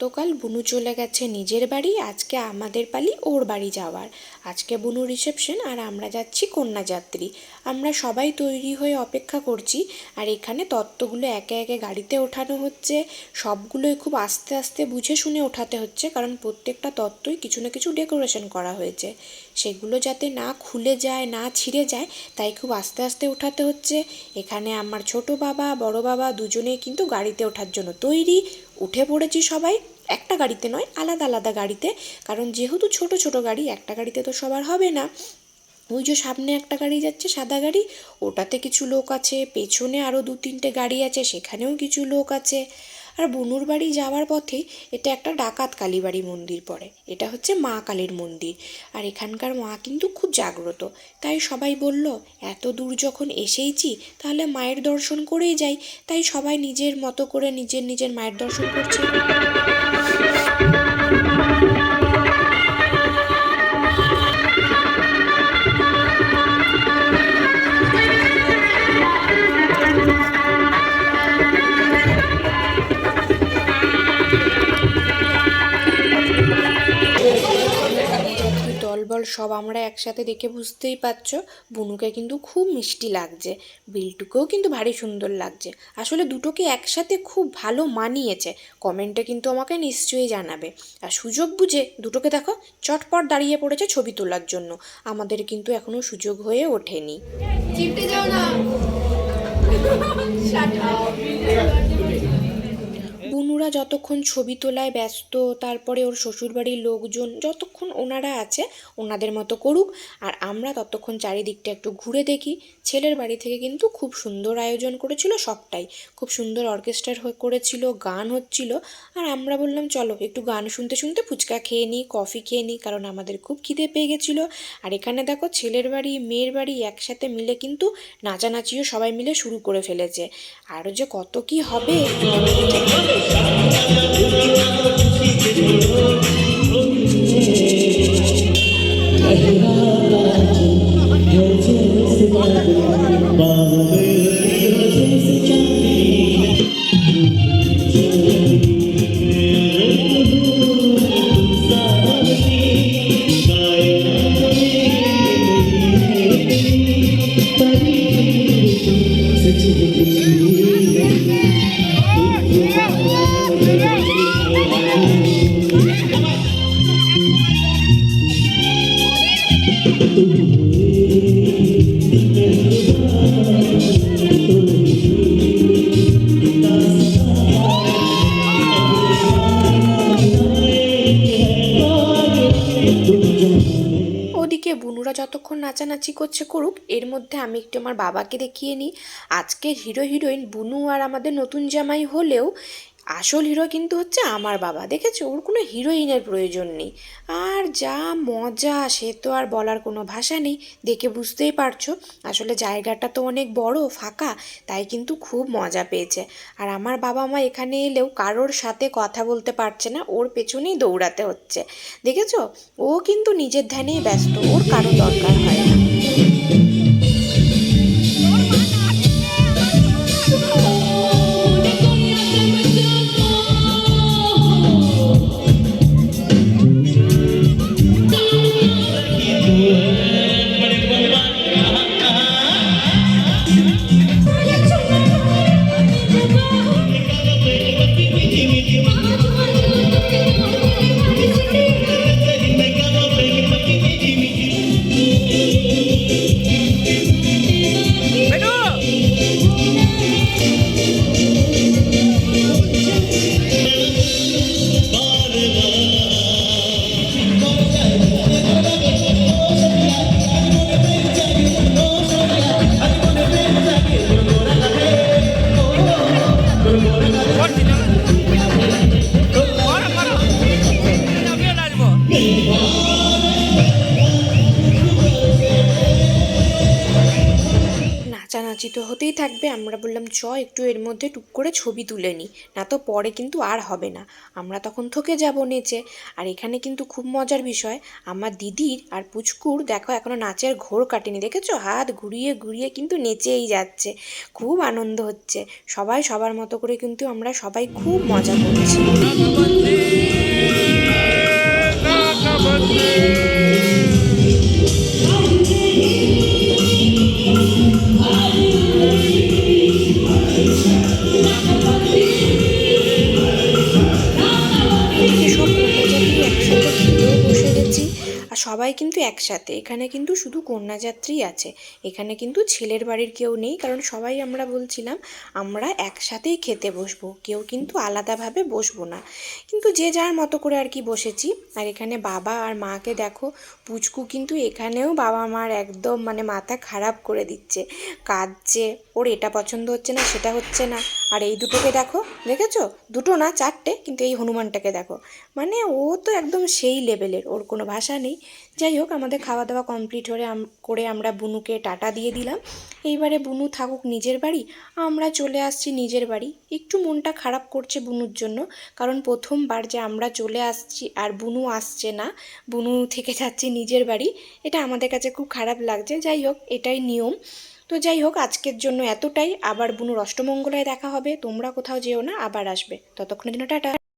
গতকাল বুনু চলে গেছে নিজের বাড়ি, আজকে আমাদের পালি ওর বাড়ি যাওয়ার। আজকে বুনু রিসেপশন আর আমরা যাচ্ছি কন্যাযাত্রী। আমরা সবাই তৈরি হয়ে অপেক্ষা করছি আর এখানে তত্ত্বগুলো একে একে গাড়িতে ওঠানো হচ্ছে। সবগুলোই খুব আস্তে আস্তে বুঝে শুনে ওঠাতে হচ্ছে কারণ প্রত্যেকটা তত্ত্বই কিছু না কিছু ডেকোরেশন করা হয়েছে। সেগুলো যাতে না খুলে যায়, না ছিঁড়ে যায়, তাই খুব আস্তে আস্তে ওঠাতে হচ্ছে। এখানে আমার ছোট বাবা, বড় বাবা দুজনেই কিন্তু গাড়িতে ওঠার জন্য তৈরি। উঠে পড়েছি সবাই, একটা গাড়িতে নয়, আলাদা আলাদা গাড়িতে। কারণ যেহেতু ছোট ছোট গাড়ি, একটা গাড়িতে তো সবার হবে না। ওই যে সামনে একটা গাড়ি যাচ্ছে, সাদা গাড়ি, ওটাতে কিছু লোক আছে, পেছনে আরও দু তিনটে গাড়ি আছে, সেখানেও কিছু লোক আছে। আর বনুর বাড়ি যাওয়ার পথে এটা একটা ডাকাত কালীবাড়ি মন্দির পড়ে। এটা হচ্ছে মা কালীর মন্দির। আর এখানকার মা কিন্তু খুব জাগ্রত। তাই সবাই বলল, এত দূর যখন এসেইছি, তাহলে মায়ের দর্শন করেই যাই। তাই সবাই নিজের মতো করে নিজের নিজের মায়ের দর্শন করছে। সব আমরা একসাথে দেখে বুঝতেই পারছ। বুনুকে কিন্তু খুব মিষ্টি লাগছে। বিল্টুকেও কিন্তু ভারী সুন্দর লাগছে। আসলে দুটোকে একসাথে খুব ভালো মানিয়েছে। কমেন্টে কিন্তু আমাকে নিশ্চয়ই জানাবে। আর সুযোগ বুঝে দুটোকে দেখো, চটপট দাঁড়িয়ে পড়েছে ছবি তোলার জন্য। আমাদের কিন্তু এখনও সুযোগ হয়ে ওঠেনি। যাও না। বুনুরা যতক্ষণ ছবি তোলায় ব্যস্ত, তারপরে ওর শ্বশুরবাড়ির লোকজন যতক্ষণ ওনারা আছে, ওনাদের মতো করুক। আর আমরা ততক্ষণ চারিদিকটা একটু ঘুরে দেখি। ছেলের বাড়ি থেকে কিন্তু খুব সুন্দর আয়োজন করেছিল সবটাই। খুব সুন্দর অর্কেস্ট্রার করেছিল, গান হচ্ছিল। আর আমরা বললাম, চলো, একটু গান শুনতে শুনতে ফুচকা খেয়ে নিই, কফি খেয়ে নিই, কারণ আমাদের খুব খিদে পেয়ে গেছিল। আর এখানে দেখো, ছেলের বাড়ি, মেয়ের বাড়ি একসাথে মিলে কিন্তু নাচানাচিও সবাই মিলে শুরু করে ফেলেছে। আরও যে কত কি হবে? ঝুলনা খুশিতে ঝুলো ওদিকে বুনুরা যতক্ষণ নাচানাচি করছে করুক, এর মধ্যে আমি একটু আমার বাবাকে দেখিয়ে নিই। আজকের হিরো হিরোইন বুনু আর আমাদের নতুন জামাই হলেও আসল হিরো কিন্তু হচ্ছে আমার বাবা। দেখেছ? ওর কোনো হিরোইনের প্রয়োজন নেই। আর যা মজা, সে তো আর বলার কোনো ভাষা নেই। দেখে বুঝতেই পারছ। আসলে জায়গাটা তো অনেক বড়, ফাঁকা, তাই কিন্তু খুব মজা পেয়েছে। আর আমার বাবা মা এখানে এলেও কারোর সাথে কথা বলতে পারছে না, ওর পেছনেই দৌড়াতে হচ্ছে। দেখেছ? ও কিন্তু নিজের ধ্যানেই ব্যস্ত, ওর কারও দরকার হয় না। তো হতেই থাকবে। আমরা বললাম, চ, একটু এর মধ্যে টুক করে ছবি তুলে নিই না তো পরে কিন্তু আর হবে না। আমরা তখন থকে যাব নেচে। আর এখানে কিন্তু খুব মজার বিষয়, আমার দিদির আর পুচকুর দেখো এখনও নাচের ঘোর কাটেনি, দেখেছ? হাত ঘুরিয়ে ঘুরিয়ে কিন্তু নেচেই যাচ্ছে। খুব আনন্দ হচ্ছে। সবাই সবার মতো করে কিন্তু আমরা সবাই খুব মজা করছি। সবাই কিন্তু একসাথে। এখানে কিন্তু শুধু কন্যাযাত্রী আছে। এখানে কিন্তু ছেলের বাড়ির কেউ নেই, কারণ সবাই আমরা বলছিলাম, আমরা একসাথেই খেতে বসবো। কেউ কিন্তু আলাদাভাবে বসবো না। কিন্তু যে যার মতো করে আর কি বসেছি। আর এখানে বাবা আর মাকে দেখো, পুচকু কিন্তু এখানেও বাবা মার একদম মানে মাথা খারাপ করে দিচ্ছে। কাঁদছে, ওর এটা পছন্দ হচ্ছে না, সেটা হচ্ছে না। আর এই দুটোকে দেখো, দেখেছ? দুটো না, চারটে, কিন্তু এই হনুমানটাকে দেখো। মানে ও তো একদম সেই লেভেলের ওর কোনো ভাষা নেই। যাই হোক, আমাদের খাওয়া দাওয়া কমপ্লিট হয়ে করে আমরা বুনুকে টাটা দিয়ে দিলাম। এইবারে বুনু থাকুক নিজের বাড়ি, আমরা চলে আসছি নিজের বাড়ি। একটু মনটা খারাপ করছে বুনুর জন্য, কারণ প্রথমবার যে আমরা চলে আসছি আর বুনু আসছে না, বুনু থেকে যাচ্ছে নিজের বাড়ি, এটা আমাদের কাছে খুব খারাপ লাগছে। যাই হোক, এটাই নিয়ম। তো যাই হোক, আজকের জন্য এতটাই। আবার বুনুর অষ্টমঙ্গলায় দেখা হবে। তোমরা কোথাও যেও না, আবার আসবে। ততক্ষণের জন্য টাটা।